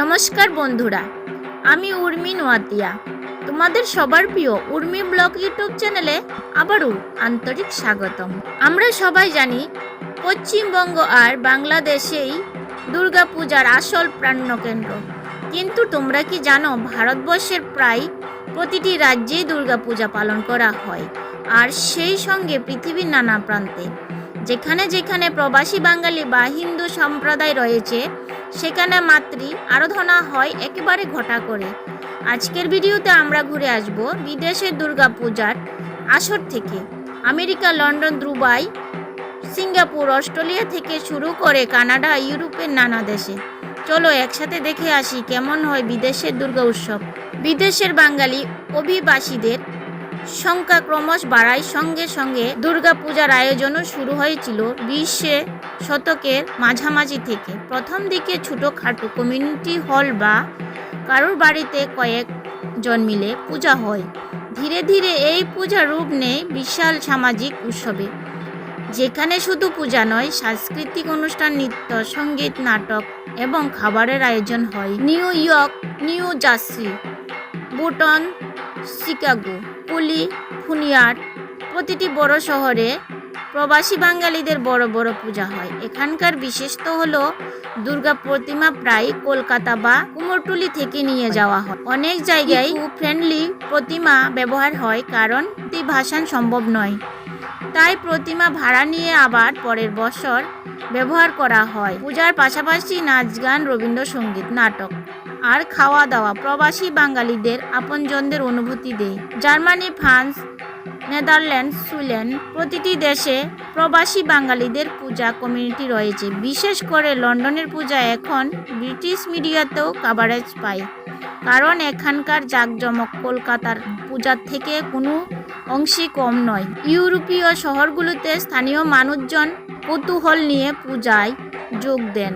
নমস্কার বন্ধুরা, আমি উর্মি নোয়াতিয়া। তোমাদের সবার প্রিয় উর্মি ব্লগ ইউটিউব চ্যানেলে আবারও আন্তরিক স্বাগতম। আমরা সবাই জানি, পশ্চিমবঙ্গ আর বাংলাদেশেই দুর্গাপূজার আসল প্রাণকেন্দ্র। কিন্তু তোমরা কি জানো, ভারতবর্ষের প্রায় প্রতিটি রাজ্যেই দুর্গাপূজা পালন করা হয়। আর সেই সঙ্গে পৃথিবীর নানা প্রান্তে যেখানে যেখানে প্রবাসী বাঙালি বা হিন্দু সম্প্রদায় রয়েছে, সেখানে মাতৃ আরাধনা হয় একেবারে ঘটা করে। আজকের ভিডিওতে আমরা ঘুরে আসব বিদেশের দুর্গাপূজার আসর থেকে। America, London, Dubai, Singapore, Australia থেকে শুরু করে কানাডা, ইউরোপের নানা দেশে। চলো একসাথে দেখে আসি কেমন হয় বিদেশের দুর্গা উৎসব। বিদেশের বাঙালি অভিবাসীদের সংখ্যা ক্রমশ বাড়ায়। সঙ্গে সঙ্গে দুর্গাপূজার আয়োজনও শুরু হয়েছিল বিশে শতকের মাঝামাঝি থেকে। প্রথম দিকে ছোটোখাটো কমিউনিটি হল বা কারোর বাড়িতে কয়েক জন মিলে পূজা হয়। ধীরে ধীরে এই পূজা রূপ নেয় বিশাল সামাজিক উৎসবে, যেখানে শুধু পূজা নয়, সাংস্কৃতিক অনুষ্ঠান, নৃত্য, সংগীত, নাটক এবং খাবারের আয়োজন হয়। নিউ ইয়র্ক, নিউ জার্সি, বুটন, শিকাগো। পুলি ফুনিয়ার প্রতিটি বড় শহরে প্রবাসী বাঙালিদের বড় বড় পূজা হয়। এখানকার বিশেষত হলো দুর্গা প্রতিমা প্রায় কলকাতা বা কুমোরটুলি থেকে নিয়ে যাওয়া হয়। অনেক জায়গায় ফ্রেন্ডলি প্রতিমা ব্যবহার হয় কারণ ভাসান সম্ভব নয়। তাই প্রতিমা ভাড়া নিয়ে আবার পরের বছর ব্যবহার করা হয়। পূজার পাশাপাশি নাচ গান রবীন্দ্রসঙ্গীত নাটক আর খাওয়া দাওয়া প্রবাসী বাঙালিদের আপনজনদের অনুভূতি দেয়। জার্মানি, ফ্রান্স নেদারল্যান্ড সুইডেন প্রতিটি দেশে প্রবাসী বাঙালিদের পূজা কমিউনিটি রয়েছে। বিশেষ করে লন্ডনের পূজা এখন ব্রিটিশ মিডিয়াতেও কাভারেজ পায়। কারণ এখানকার জাঁকজমক কলকাতার পূজার থেকে কোনো অংশই কম নয়। ইউরোপীয় শহরগুলোতে স্থানীয় মানুষজন কৌতূহল নিয়ে পূজায় যোগ দেন।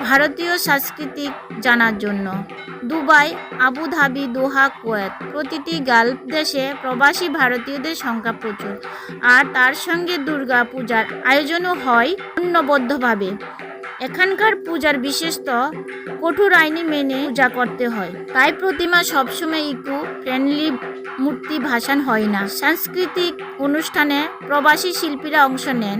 ভারতীয় সাংস্কৃতিক জানার জন্য। Dubai, Abu Dhabi, Doha, Kuwait প্রতিটি গালফ দেশে প্রবাসী ভারতীয়দের সংখ্যা প্রচুর। আর তার সঙ্গে দুর্গা পূজার আয়োজনও হয় অন্যবদ্ধভাবে এখানকার পূজার বিশেষত কঠোর আইনি মেনে পূজা করতে হয়। তাই প্রতিমা সবসময় ইকো ফ্রেন্ডলি মূর্তি ভাসান হয় না। সাংস্কৃতিক অনুষ্ঠানে প্রবাসী শিল্পীরা অংশ নেন।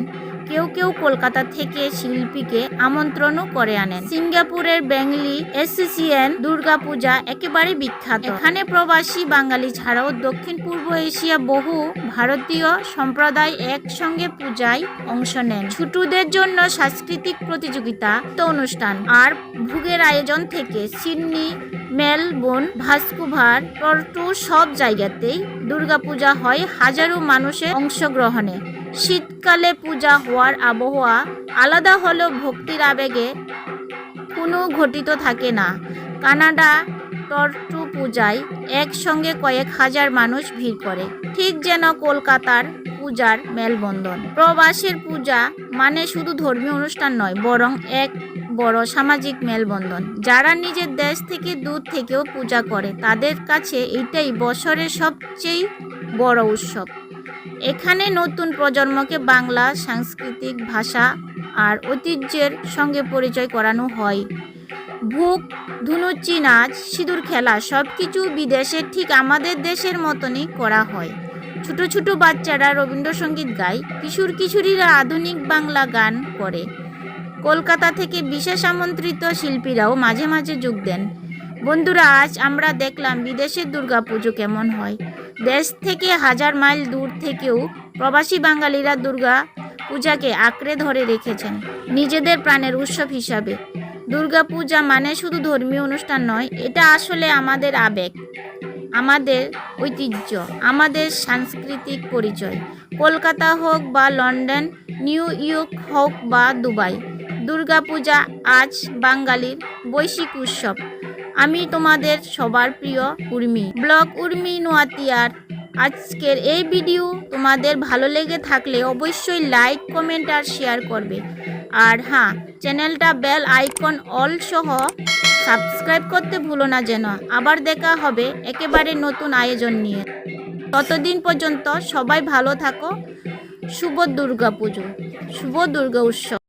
কেউ কেউ কলকাতা থেকে শিল্পীকে আমন্ত্রণও করে আনেন। সিঙ্গাপুরের বেঙ্গলি এসোসিয়েশন দুর্গাপূজা একেবারে বিখ্যাত। এখানে প্রবাসী বাঙালি ছাড়াও দক্ষিণ পূর্ব এশিয়া বহু ভারতীয় সম্প্রদায় একসঙ্গে পূজায় অংশ নেন। ছুটুদের জন্য সাংস্কৃতিক প্রতিযোগিতা অনুষ্ঠান আর ভোগের আয়োজন থেকে সিডনি মেলবোর্ন ভাস্কুভার টর্টু সব জায়গাতেই দুর্গাপূজা হয় হাজারো মানুষের অংশগ্রহণে। শীতকালে পূজা হওয়ার আবহাওয়া আলাদা হলেও ভক্তির আবেগে কোনো ঘটিত থাকে না। কানাডা টর্টু পূজায় একসঙ্গে কয়েক হাজার মানুষ ভিড় করে। ঠিক যেন কলকাতার পূজার মেলবন্ধন। প্রবাসের পূজা মানে শুধু ধর্মীয় অনুষ্ঠান নয়, বরং এক বড় সামাজিক মেলবন্ধন। যারা নিজের দেশ থেকে দূর থেকেও পূজা করে, তাদের কাছে এটাই বছরের সবচেয়ে বড় উৎসব। এখানে নতুন প্রজন্মকে বাংলা, সাংস্কৃতিক ভাষা আর ঐতিহ্যের সঙ্গে পরিচয় করানো হয়। ভুক ধুনুচি, নাচ, সিঁদুর খেলা সব কিছু বিদেশে ঠিক আমাদের দেশের মতনই করা হয়। ছোট ছোট বাচ্চারা রবীন্দ্রসঙ্গীত গায়, কিশোর কিশোরীরা আধুনিক বাংলা গান করে। কলকাতা থেকে বিশেষ আমন্ত্রিত শিল্পীরাও মাঝে মাঝে যোগ দেন। বন্ধুরা, আজ আমরা দেখলাম বিদেশের দুর্গাপুজো কেমন হয়। দেশ থেকে হাজার মাইল দূর থেকেও প্রবাসী বাঙালিরা দুর্গা পূজাকে আঁকড়ে ধরে রেখেছেন নিজেদের প্রাণের উৎসব হিসাবে। দুর্গা পূজা মানে শুধু ধর্মীয় অনুষ্ঠান নয়, এটা আসলে আমাদের আবেগ, আমাদের ঐতিহ্য, আমাদের সাংস্কৃতিক পরিচয়। কলকাতা হোক বা লন্ডন, নিউ ইয়র্ক হোক বা দুবাই দুর্গাপূজা আজ বাঙালির বৈশ্বিক উৎসব। আমি তোমাদের সবার প্রিয় উর্মি। ব্লগ উর্মি নোয়াতিয়ার। আজকের এই ভিডিও তোমাদের ভালো লেগে থাকলে অবশ্যই লাইক, কমেন্ট আর শেয়ার করবে। আর হ্যাঁ চ্যানেলটা বেল আইকন অল সহ সাবস্ক্রাইব করতে ভুলো না যেন। আবার দেখা হবে একেবারে নতুন আয়োজন নিয়ে। ততদিন পর্যন্ত সবাই ভালো থাকো। শুভ দুর্গা পুজো শুভ দুর্গা উৎসব।